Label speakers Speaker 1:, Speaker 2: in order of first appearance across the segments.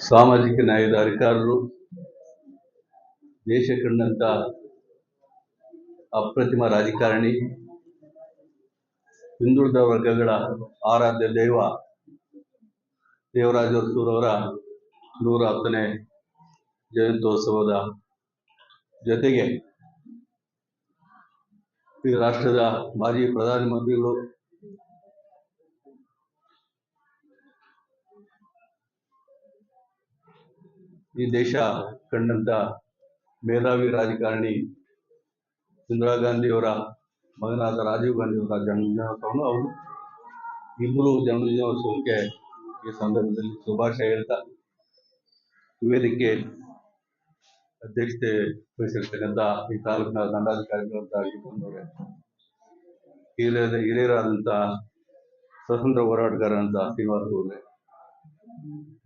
Speaker 1: ಸಾಮಾಜಿಕ ನ್ಯಾಯದ ಅಧಿಕಾರರು ದೇಶ ಕಂಡಂತ ಅಪ್ರತಿಮ ರಾಜಕಾರಣಿ, ಹಿಂದುಳಿದ ವರ್ಗಗಳ ಆರಾಧ್ಯ ದೈವ ದೇವರಾಜ ಅರಸೂರವರ ನೂರ ಹತ್ತನೇ ಜಯಂತ್ಯೋತ್ಸವದ ಜೊತೆಗೆ ಈ ರಾಷ್ಟ್ರದ ಮಾಜಿ ಪ್ರಧಾನಮಂತ್ರಿಗಳು ಈ ದೇಶ ಕಂಡಂತ ಮೇಧಾವಿ ರಾಜಕಾರಣಿ ಇಂದಿರಾ ಗಾಂಧಿಯವರ ಮಗನಾದ ರಾಜೀವ್ ಗಾಂಧಿಯವರ ಜನ್ಮದಿನೋತ್ಸವವನ್ನು ಅವರು ಇಬ್ಬರು ಜನ್ಮದಿನೋತ್ಸವಕ್ಕೆ ಈ ಸಂದರ್ಭದಲ್ಲಿ ಶುಭಾಶಯ ಹೇಳ್ತಾ ವೇದಿಕೆ ಅಧ್ಯಕ್ಷತೆ ವಹಿಸಿರ್ತಕ್ಕಂಥ ಈ ತಾಲೂಕಿನ ದಂಡಾಧಿಕಾರಿಗಳಂತಾಗಿ ಇಟ್ಕೊಂಡವ್ರೆ ಹಿರಿಯರ ಹಿರಿಯರಾದಂಥ ಸ್ವತಂತ್ರ ಹೋರಾಟಗಾರರಂತ ಶ್ರೀನಿವಾಸ ಗೌಡ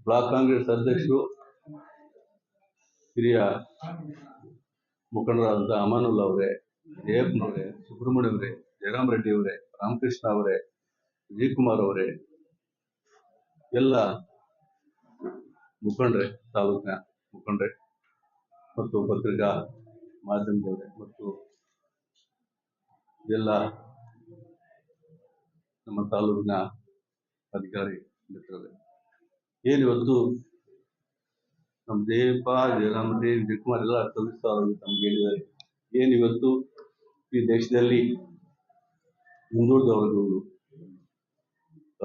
Speaker 1: ಬ್ಲಾಕ್ ಕಾಂಗ್ರೆಸ್ ಅಧ್ಯಕ್ಷರು ಹಿರಿಯ ಮುಖಂಡರಾದಂಥ ಅಮಾನುಲ್ ಅವರೇ ಜಯಪ್ಪನವರೇ ಸುಬ್ರಹ್ಮಣ್ಯ ಅವರೇ, ಜಯರಾಮ್ ರೆಡ್ಡಿ ಅವರೇ, ರಾಮಕೃಷ್ಣ ಅವರೇ, ವಿಜಯಕುಮಾರ್ ಅವರೇ, ಎಲ್ಲ ಮುಖಂಡ್ರೆ, ತಾಲೂಕಿನ ಮುಖಂಡ್ರೆ ಮತ್ತು ಪತ್ರಿಕಾ ಮಾಧ್ಯಮದವರೇ ಮತ್ತು ಎಲ್ಲ ನಮ್ಮ ತಾಲೂಕಿನ ಅಧಿಕಾರಿ ಮಿತ್ರರೇ. ಏನಿವತ್ತು ನಮ್ಮ ಜಯಪ್ಪ ದೇವಿ ಜಯಕುಮಾರ್ ಎಲ್ಲ ಸದಸ್ಯರು ತಮ್ಗೆ ಹೇಳಿದ್ದಾರೆ. ಏನಿವತ್ತು ಈ ದೇಶದಲ್ಲಿ ಮುಂದೂಡಿದವರು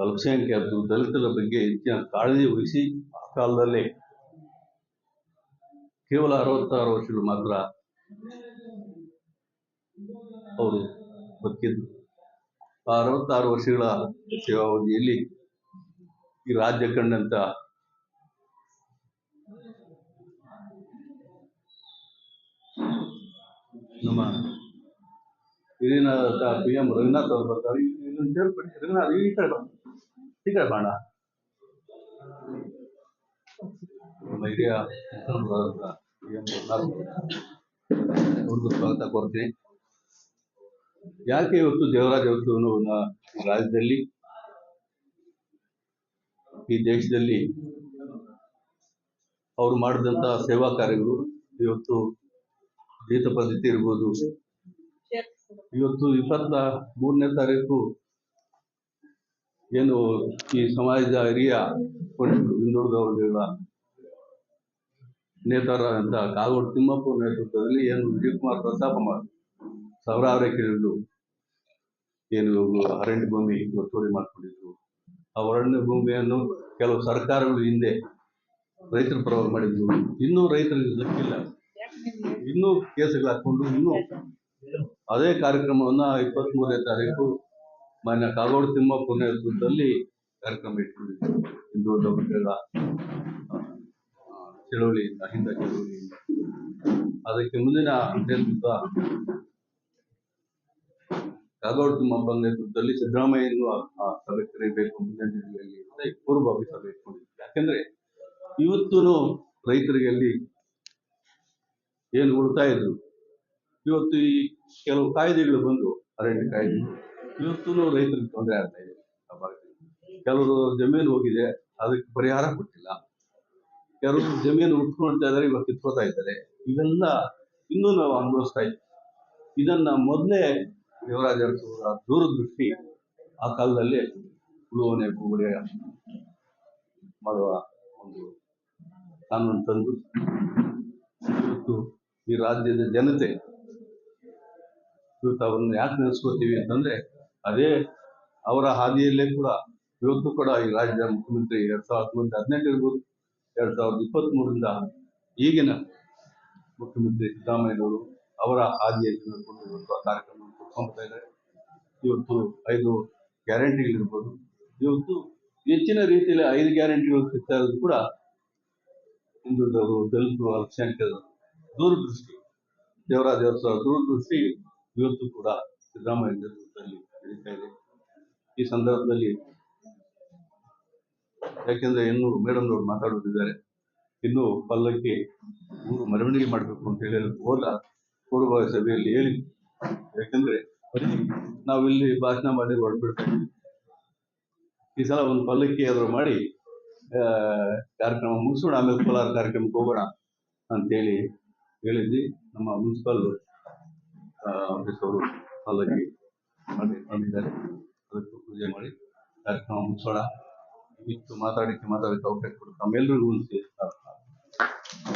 Speaker 1: ಅಲ್ಪಸಂಖ್ಯಾತರು ದಲಿತರ ಬಗ್ಗೆ ಹೆಚ್ಚಿನ ಕಾಳಜಿ ವಹಿಸಿ ಆ ಕಾಲದಲ್ಲೇ ಕೇವಲ ಅರವತ್ತಾರು ವರ್ಷಗಳು ಮಾತ್ರ ಅವರು ಬದುಕಿದ್ರು. ಆ ಅರವತ್ತಾರು ವರ್ಷಗಳ ಸೇವಾವಧಿಯಲ್ಲಿ ಈ ರಾಜ್ಯ ಕಂಡಂತ ನಮ್ಮ ಹಿರಿಯ ಪಿ ಎಂ ರಘುನಾಥ್ ಅವರು ಬರ್ತಾರೆ. ಇದನ್ನು ಸೇರ್ಪಡಿ ರಘುನಾಥ್ ಈ ಕಡೆ ಬಾ. ಈ ಕಡೆ ಬಾಣ. ನಮ್ಮ ಹಿರಿಯ ಪಿ ಎಂ ರಘುನಾಥ್ ಅವ್ರಿಗೂ ಸ್ವಾಗತ ಕೊಡ್ತೀನಿ ಯಾಕೆ ಇವತ್ತು ದೇವರಾಜ ಉತ್ಸವವನ್ನು ರಾಜ್ಯದಲ್ಲಿ, ಈ ದೇಶದಲ್ಲಿ ಅವರು ಮಾಡಿದಂತಹ ಸೇವಾ ಕಾರ್ಯಗಳು ಇವತ್ತು ಗೀತ ಪದ್ಧತಿ ಇರ್ಬೋದು. ಇವತ್ತು ಇಪ್ಪತ್ತ ಮೂರನೇ ತಾರೀಕು ಏನು ಈ ಸಮಾಜದ ಹಿರಿಯ ಪಂಡಿತರು ಹಿಂದುಳಿದ ವರ್ಗಗಳ ಅಂತ ಕಾಗೋಡು ತಿಮ್ಮಪ್ಪ ನೇತೃತ್ವದಲ್ಲಿ ಏನು ವಿಜಯಕುಮಾರ್ ಪ್ರಸ್ತಾಪ ಮಾಡಿ, ಸಾವಿರಾರು ಎಕರೆಗಳು ಏನು ಅರಣ್ಯ ಭೂಮಿ ಒತ್ತುವರಿ ಮಾಡಿಕೊಂಡಿದ್ರು. ಆ ಅರಣ್ಯ ಭೂಮಿಯನ್ನು ಕೆಲವು ಸರ್ಕಾರಗಳು ಹಿಂದೆ ರೈತರು ಪರವಾಗಿ ಮಾಡಿದ್ರು. ಇನ್ನೂ ರೈತರಿಗೆ ದಕ್ಕಿಲ್ಲ ಇನ್ನೂ ಕೇಸುಗಳು ಹಾಕೊಂಡು ಇನ್ನೂ ಅದೇ ಕಾರ್ಯಕ್ರಮವನ್ನ ಇಪ್ಪತ್ತ್ ಮೂರನೇ ತಾರೀಕು ಮಾನ್ಯ ಕಾಗೋಡು ತಿಮ್ಮಪ್ಪ ನೇತೃತ್ವದಲ್ಲಿ ಕಾರ್ಯಕ್ರಮ ಇಟ್ಕೊಂಡಿದ್ದರು ಹಿಂದೂ ವರ್ಗಗಳ ಚಳುವಳಿಯಿಂದ ಚಳವಳಿಯಿಂದ ಚಳುವಳಿಯಿಂದ. ಅದಕ್ಕೆ ಮುಂದಿನ ನೇತೃತ್ವ ಕಾಗೋಡು ತಿಮ್ಮಪ್ಪ ನೇತೃತ್ವದಲ್ಲಿ ಸಿದ್ದರಾಮಯ್ಯನು ಆ- ಸಭೆ ಕರೀಬೇಕು ಮುಂದಿನ ದಿನಗಳಲ್ಲಿ ಪೂರ್ವಭಾವಿ ಸಭೆ ಇಟ್ಕೊಂಡಿದ್ದೆ ಯಾಕಂದ್ರೆ ಇವತ್ತು ರೈತರಿಗೆ ಅಲ್ಲಿ ಏನು ಉಳ್ತಾ ಇದ್ರು? ಇವತ್ತು ಈ ಕೆಲವು ಕಾಯ್ದೆಗಳು ಬಂದು ಅರಣ್ಯ ಕಾಯ್ದೆ. ಇವತ್ತು ರೈತರಿಗೆ ತೊಂದರೆ ಆಗ್ತಾ ಇದೆ. ಕೆಲವರು ಜಮೀನು ಹೋಗಿದೆ, ಅದಕ್ಕೆ ಪರಿಹಾರ ಕೊಟ್ಟಿಲ್ಲ. ಕೆಲವರು ಜಮೀನು ಉಟ್ಕೊಳ್ತಾ ಇದ್ದಾರೆ, ಇವಾಗ ಕಿತ್ಕೋತಾ ಇದ್ದಾರೆ. ಇವೆಲ್ಲ ಇನ್ನೂ ನಾವು ಅನುಭವಿಸ್ತಾ ಇದ್ದೀವಿ. ಇದನ್ನ ಮೊದಲೇ ದೇವರಾಜ ದೂರದೃಷ್ಟಿ ಆ ಕಾಲದಲ್ಲಿ ಉಳುವನೆ ಗುಡಿಯ ಮಾಡುವ ಒಂದು ಕಾನೂನು ತಂದು ಇವತ್ತು ಈ ರಾಜ್ಯದ ಜನತೆ ಇವತ್ತು ಅವ್ರನ್ನ ಯಾಕೆ ನೆನೆಸ್ಕೋತೀವಿ ಅಂತಂದ್ರೆ ಅದೇ ಅವರ ಹಾದಿಯಲ್ಲೇ ಕೂಡ ಇವತ್ತು ಕೂಡ ಈ ರಾಜ್ಯದ ಮುಖ್ಯಮಂತ್ರಿ ಎರಡ್ ಸಾವಿರದ ಹತ್ತೊಂಬತ್ತು ಹದಿನೆಂಟು ಇರ್ಬೋದು, ಎರಡ್ ಸಾವಿರದ ಇಪ್ಪತ್ತ್ ಮೂರಿಂದ ಈಗಿನ ಮುಖ್ಯಮಂತ್ರಿ ಸಿದ್ದರಾಮಯ್ಯನವರು ಅವರ ಹಾದಿಯಲ್ಲಿ ನಡ್ಕೊಂಡು ಇವತ್ತು ಆ ಕಾರ್ಯಕ್ರಮವನ್ನು ಕೊಟ್ಕೊಂಡ್ತಾ ಇದ್ದಾರೆ. ಇವತ್ತು ಐದು ಗ್ಯಾರಂಟಿಗಳಿರ್ಬೋದು. ಇವತ್ತು ಹೆಚ್ಚಿನ ರೀತಿಯಲ್ಲಿ ಐದು ಗ್ಯಾರಂಟಿಗಳು ಸಿಗ್ತಾ ಇರೋದು ಕೂಡ ಹಿಂದುಳಿದವರು ದಲಿತರು, ಅಲ್ಪಸಂಖ್ಯಾತರು ದೂರದೃಷ್ಟಿ. ದೇವರಾಜ ದೂರದೃಷ್ಟಿ ಇವತ್ತು ಕೂಡ ಸಿದ್ದರಾಮಯ್ಯ ನೇತೃತ್ವದಲ್ಲಿ ನಡೀತಾ ಇದೆ. ಈ ಸಂದರ್ಭದಲ್ಲಿ ಯಾಕೆಂದ್ರೆ ಇನ್ನೂ ಮೇಡಮ್ ಅವರು ಮಾತಾಡುತ್ತಿದ್ದಾರೆ. ಇನ್ನು ಪಲ್ಲಕ್ಕಿ ಊರು ಮೆರವಣಿಗೆ ಮಾಡಬೇಕು ಅಂತ ಹೇಳಿ ಹೋದ ಪೂರ್ವಭಾವಿ ಸಭೆಯಲ್ಲಿ ಹೇಳಿ ಯಾಕಂದ್ರೆ ಬರೀ ನಾವಿಲ್ಲಿ ಭಾಷಣ ಮಾಡಿ ಈ ಸಲ ಒಂದು ಪಲ್ಲಕ್ಕಿ ಆದರೂ ಮಾಡಿ ಕಾರ್ಯಕ್ರಮ ಮುಗಿಸೋಣ, ಆಮೇಲೆ ಕೋಲಾರ ಕಾರ್ಯಕ್ರಮಕ್ಕೆ ಹೋಗೋಣ ಅಂತೇಳಿ ಹೇಳಿದ್ವಿ. ನಮ್ಮ ಮುನ್ಸಿಪಲ್ ಆಫೀಸ್ ಅವರು ಹಾಲಾಗಿ ಮಾಡಿ ಮಾಡಿದ್ದಾರೆ ಅದಕ್ಕೂ ಪೂಜೆ ಮಾಡಿ. ಕಾರ್ಯಕ್ರಮ ಮುಗಿಸೋಣ. ಇಷ್ಟು ಮಾತಾಡಿಕ್ಕೆ ಮಾತಾಡಿಕ್ಕೆ ಅವಕಾಶ ಕೊಟ್ಟು ತಮ್ಮೆಲ್ಲರಿಗೂ ಒಂದು